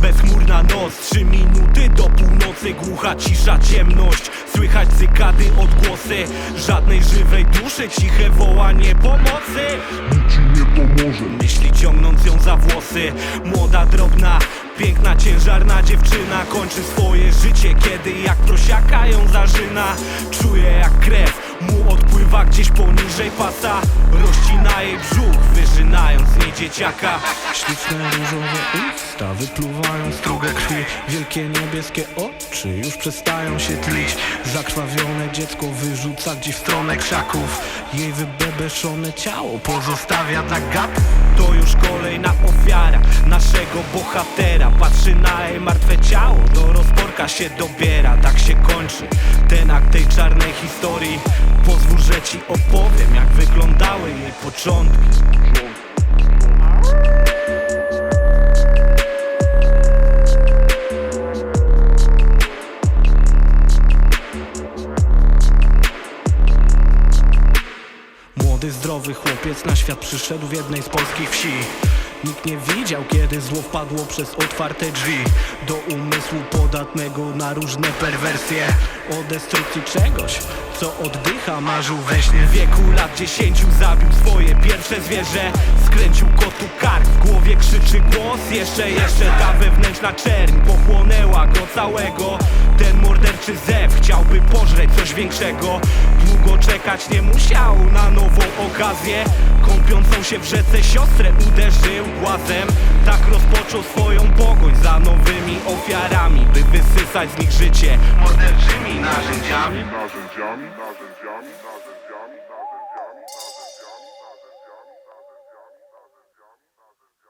Bezchmurna noc, trzy minuty do północy Głucha cisza, ciemność. Słychać cykady, odgłosy Żadnej żywej duszy, ciche wołanie pomocy. Nic ci nie pomoże. Myśli ciągnąc ją za włosy. Młoda, drobna, Piękna, ciężarna dziewczyna kończy swoje życie Kiedy jak prosiaka ją zarzyna Czuję jak krew mu odpływa gdzieś poniżej pasa. Rozcina jej brzuch, wyżynając z niej dzieciaka. Śliczne różowe usta wypluwają struga krwi. Wielkie niebieskie oczy już przestają się tlić. Zakrwawione dziecko wyrzuca gdzieś w stronę krzaków. Jej wybebeszone ciało pozostawia dla gap. To już kolejna ofiara naszego bohatera. Patrzy na jej martwe ciało, do rozporka się dobiera. Tak się kończy ten tej czarnej historii. Pozwól, że ci opowiem jak wyglądały jej początki. Młody, zdrowy chłopiec na świat przyszedł w jednej z polskich wsi. Nikt nie widział, kiedy zło wpadło przez otwarte drzwi. Do umysłu podatnego na różne perwersje O destrukcji czegoś, co oddycha, marzył we śnie. W wieku lat dziesięciu zabił swoje pierwsze zwierzę. Skręcił kotu kark, w głowie krzyczy głos. Jeszcze, jeszcze ta wewnętrzna czerń pochłonęła go całego. Ten morderczy zew chciałby pożreć coś większego. Długo czekać nie musiał na nową okazję. Kąpiącą się w rzece siostrę uderzył głazem. Tak rozpoczął swoją pogoń za nowymi ofiarami By wysysać z nich życie. Morderczymi Jami.